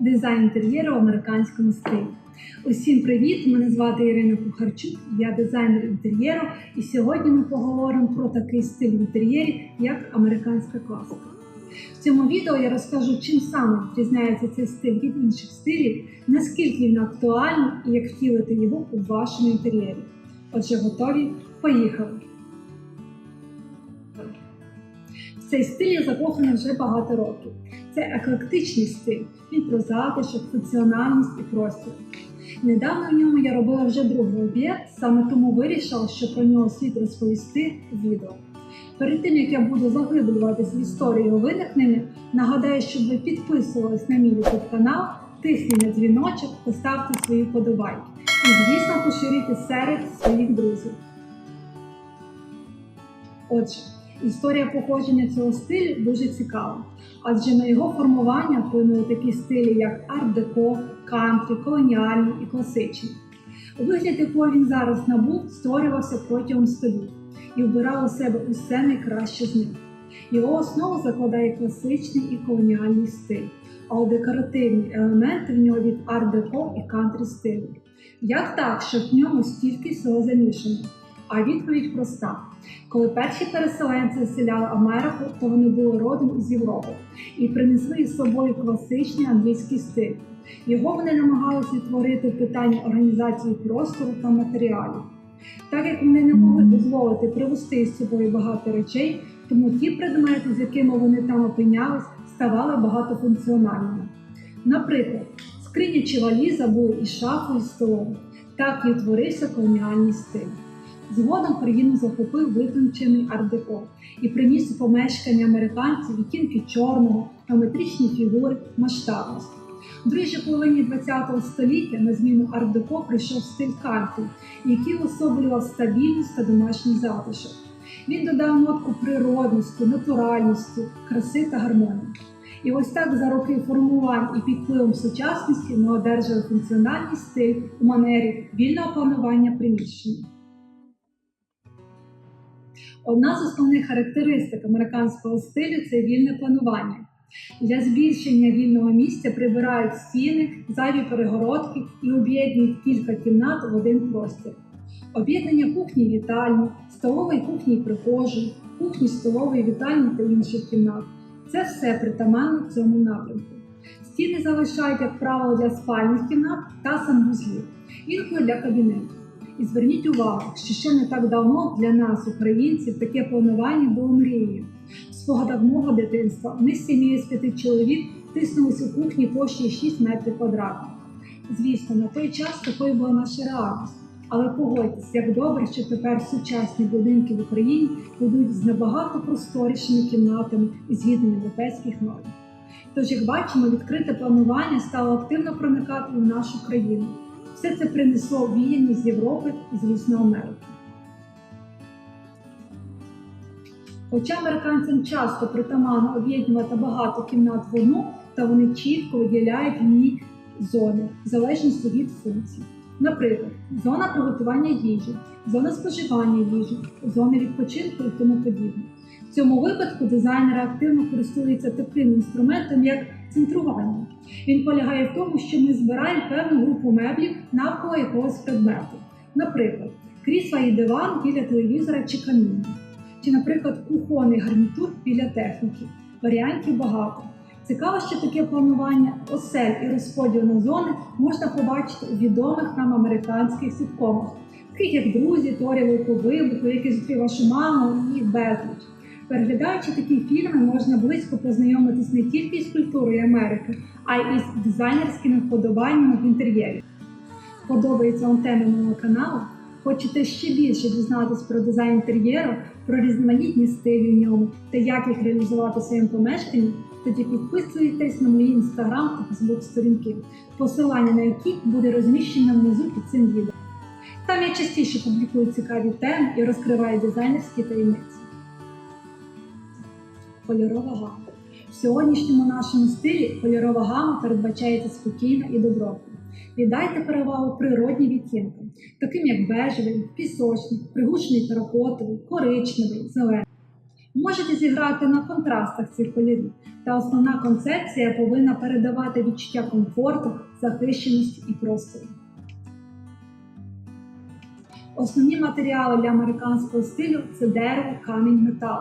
дизайн інтер'єру в американському стилі. Усім привіт! Мене звати Ірина Кухарчук, я дизайнер інтер'єру, і сьогодні ми поговоримо про такий стиль в інтер'єрі, як американська класика. В цьому відео я розкажу, чим саме відрізняється цей стиль від інших стилів, наскільки він актуальний і як втілити його у вашому інтер'єрі. Отже, готові? Поїхали! Цей стиль я закохана вже багато років. Це еклектичний стиль. Він функціональність і простір. Недавно в ньому я робила вже другий об'єкт, саме тому вирішила, що про нього слід розповісти відео. Перед тим як я буду заглиблюватись в історію виникнення, нагадаю, щоб ви підписувались на мій YouTube канал, тисніть на дзвіночок та ставте свої подобайки. І, звісно, поширюйте серед своїх друзів. Отже, історія походження цього стилю дуже цікава, адже на його формування вплинули такі стилі, як арт-деко, кантрі, колоніальний і класичний. Вигляд, якого він зараз набув, створювався протягом століть і вбирав у себе усе найкраще з них. Його основу закладає класичний і колоніальний стиль, а от декоративні елементи в нього від арт-деко і кантрі стилю. Як так, що в ньому стільки всього замішано? А відповідь проста: коли перші переселенці заселяли Америку, то вони були родом із Європи і принесли із собою класичний англійський стиль. Його вони намагалися відтворити в питанні організації простору та матеріалів. Так як вони не могли дозволити привезти із собою багато речей, тому ті предмети, з якими вони там опинялись, ставали багатофункціональними. Наприклад, скриня чи валіза були і шафою, і столом. Так і утворився колоніальний стиль. Згодом країну захопив витончений ардеко і приніс у помешкання американців відтінки чорного, геометричні фігури, масштабність. В другій половині ХХ століття на зміну ардеко прийшов стиль кантрі, який особлював стабільність та домашній затишок. Він додав нотку природності, натуральності, краси та гармонії. І ось так за роки формувань і під впливом сучасності ми одержали функціональний стиль у манері вільного планування приміщення. Одна з основних характеристик американського стилю це вільне планування. Для збільшення вільного місця прибирають стіни, зайві перегородки і об'єднують кілька кімнат в один простір. Об'єднання кухні вітальні, столової кухні і прихожої, кухні, столової вітальні та інших кімнат. Це все притаманно цьому напрямку. Стіни залишають, як правило, для спальних кімнат та санвузлів, інколи для кабінетів. І зверніть увагу, що ще не так давно для нас, українців, таке планування було мрією. В мого дитинства ми з сім'єю з п'яти чоловік тиснулися у кухні площею 6 метрів квадратних. Звісно, на той час такою була наша реальність. Але погодьтесь, як добре, що тепер сучасні будинки в Україні будуть з набагато просторішими кімнатами і згідно європейських норм. Тож, як бачимо, відкрите планування стало активно проникати в нашу країну. Все це принесло віяння з Європи і, звісно, Америки. Хоча американцям часто притаманно об'єднувати багато кімнат в одну, та вони чітко виділяють в ній зони в залежності від функцій. Наприклад, зона приготування їжі, зона споживання їжі, зона відпочинку і тому подібне. В цьому випадку дизайнери активно користуються таким інструментом, як центрування. Він полягає в тому, що ми збираємо певну групу меблів навколо якогось предмету. Наприклад, крісла і диван біля телевізора чи каміну. Чи, наприклад, кухонний гарнітур біля техніки. Варіантів багато. Цікаво, що таке планування осель і розподіл на зони можна побачити у відомих нам американських сіткомах, таких як друзі, Торі Велику Вибуху, які зустрів вашу маму і безліч. Переглядаючи такі фільми, можна близько познайомитись не тільки з культурою Америки, а й із дизайнерськими вподобаннями в інтер'єрі. Подобається вам тема мого каналу? Хочете ще більше дізнатись про дизайн інтер'єру, про різноманітні стилі в ньому та як їх реалізувати в своєму помешканні? Тоді підписуйтесь на мої інстаграм та фейсбук сторінки, посилання на які буде розміщено внизу під цим відео. Там я частіше публікую цікаві теми і розкриваю дизайнерські таємниці. Кольорова гама. В сьогоднішньому нашому стилі кольорова гама передбачається спокійна і добротна. Віддайте перевагу природнім відтінкам, таким як бежевий, пісочний, пригушений теракотовий, коричневий, зелений. Можете зіграти на контрастах цих кольорів, та основна концепція повинна передавати відчуття комфорту, захищеності і простору. Основні матеріали для американського стилю це дерево, камінь, метал.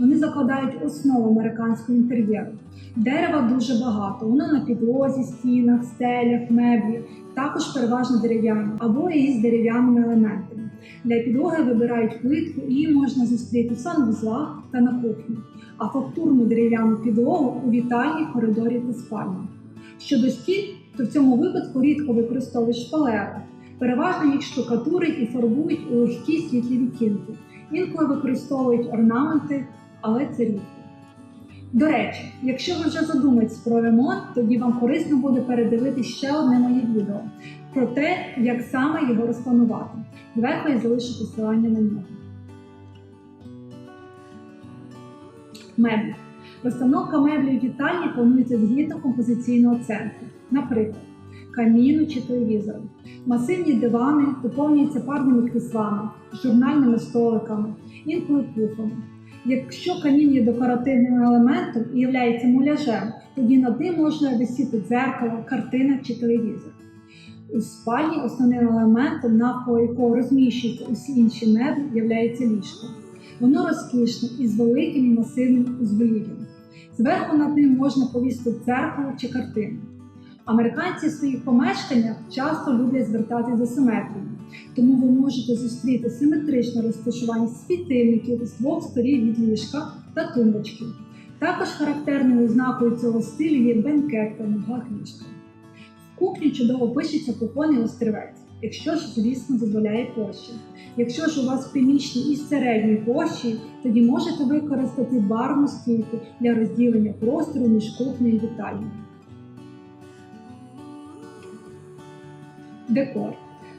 Вони закладають основу американського інтер'єру. Дерева дуже багато, воно на підлозі, стінах, стелях, меблі, також переважно дерев'яні або із дерев'яними елементами. Для підлоги вибирають плитку, її можна зустріти в санвузлах та на кухні, а фактурну дерев'яну підлогу у вітальні, коридорі та спальні. Щодо стін, то в цьому випадку рідко використовують шпалери. Переважно їх штукатурять і фарбують у легкі світлі відтінки. Інколи використовують орнаменти, але це рідко. До речі, якщо ви вже задумаєтесь про ремонт, тоді вам корисно буде передивитися ще одне моє відео про те, як саме його розпланувати. Зверху я залишу посилання на нього. Меблі. Розстановка меблів вітальні планується згідно композиційного центру. Наприклад, каміну чи телевізору. Масивні дивани доповнюються парними кріслами, журнальними столиками, інколи пуфами. Якщо камін є декоративним елементом і є муляжем, тоді над ним можна висіти дзеркало, картина чи телевізор. У спальні основним елементом, навколо якого розміщуються усі інші меблі, є ліжко. Воно розкішне із великим і масивним узголів'ям. Зверху над ним можна повісити дзеркало чи картину. Американці в своїх помешканнях часто люблять звертатись до симетрії, тому ви можете зустріти симетричне розташування світильників з двох сторін від ліжка та тумбочки. Також характерною ознакою цього стилю є бенкет та нога ліжка. В кухні чудово пишеться кухонний острівець, якщо ж, звісно, дозволяє площа. Якщо ж у вас приміщення із середньою площею, тоді можете використати барну стійку для розділення простору між кухнею і вітальною. Декор.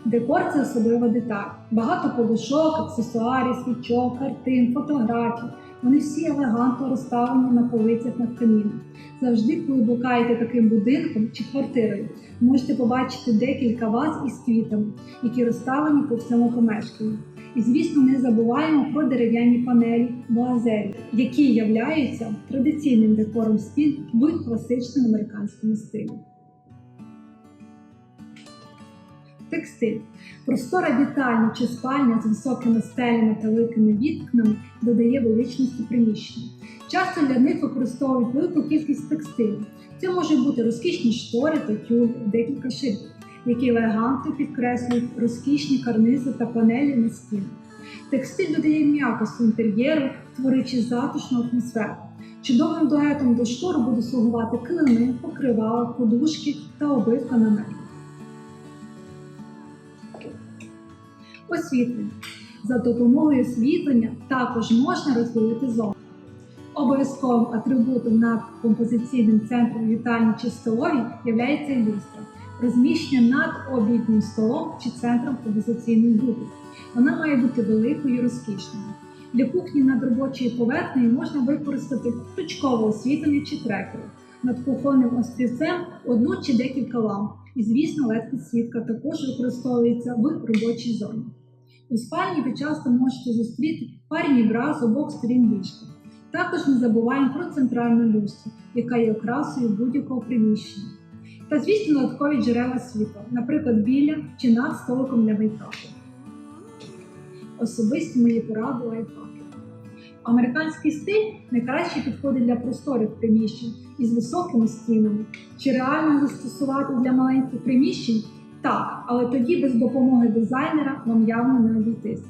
Декор це особлива деталь. Багато подушок, аксесуарів, свічок, картин, фотографій. Вони всі елегантно розставлені на полицях над каміном. Завжди, коли блукаєте таким будинком чи квартирою, можете побачити декілька ваз із квітами, які розставлені по всьому помешканню. І, звісно, не забуваємо про дерев'яні панелі боазелі, які являються традиційним декором стін в класичному американському стилі. Текстиль. Простора вітальня чи спальня з високими стелями та великими вікнами додає величності приміщення. Часто для них використовують велику кількість текстилю. Це можуть бути розкішні штори та тюль, декілька шибок, які елегантно підкреслюють розкішні карнизи та панелі на стінах. Текстиль додає м'якості інтер'єру, творячи затишну атмосферу. Чудовим дуетом до штор буде слугувати килими, покривала, подушки та обивка на меблі. Освітлення. За допомогою освітлення також можна розділити зону. Обов'язковим атрибутом над композиційним центром вітальні чи столові є люстра, розміщення над обіднім столом чи центром композиційної групи. Вона має бути великою і розкішною. Для кухні над робочою поверхнею можна використати точкове освітлення чи трекери. Над кухонним острівцем одну чи декілька ламп. І, звісно, led підсвітка також використовується в робочій зоні. У спальні ви часто можете зустріти парні бра з обох сторін ліжка. Також не забуваємо про центральну люстру, яка є окрасою будь-якого приміщення. Та, звісно, додаткові джерела світла, наприклад, біля чи над столиком для мейкапу. Особисті мої поради лайфхаки. Американський стиль найкраще підходить для просторих приміщень із високими стінами. Чи реально застосувати для маленьких приміщень? Так, але тоді без допомоги дизайнера вам явно не обійтись,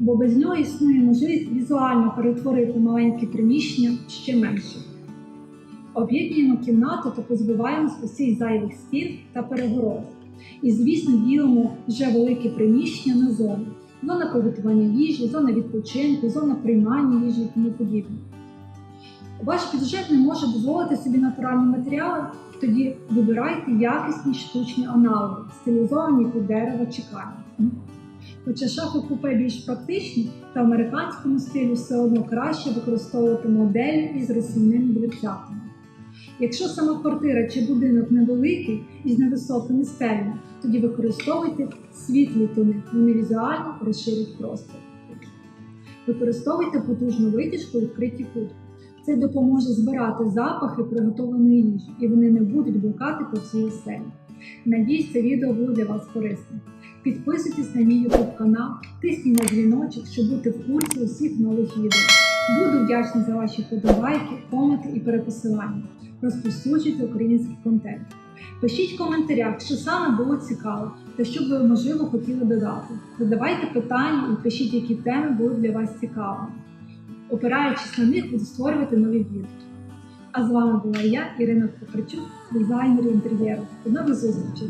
бо без нього існує можливість візуально перетворити маленькі приміщення ще менше. Об'єднуємо кімнату та позбуваємось усіх зайвих стін та перегород. І, звісно, ділимо вже великі приміщення на зони. Зона приготування їжі, зона відпочинку, зона приймання їжі і тому подібне. Ваш бюджет не може дозволити собі натуральні матеріали, тоді вибирайте якісні штучні аналоги, стилізовані під дерево чи камінь. Хоча шафи купе більш практичні, та в американському стилі все одно краще використовувати моделі із рослинними дверцятами. Якщо сама квартира чи будинок невеликий і з невисокими стелями, тоді використовуйте світлі тони, вони візуально розширять простір. Використовуйте потужну витяжку відкриті кутки. Це допоможе збирати запахи приготованої їжі, і вони не будуть блукати по всій оселі. Надіюсь, це відео було для вас корисним. Підписуйтесь на мій YouTube канал, тисніть на дзвіночок, щоб бути в курсі усіх нових відео. Буду вдячна за ваші подобайки, коменти і перепосилання. Розповсюджуйте український контент. Пишіть в коментарях, що саме було цікаво та що ви, можливо, хотіли додати. Задавайте питання і пишіть, які теми були для вас цікавими. Опираючись на них, буду створювати нові відео. А з вами була я, Ірина Покарчук, дизайнер інтер'єру. До нових зустрічей.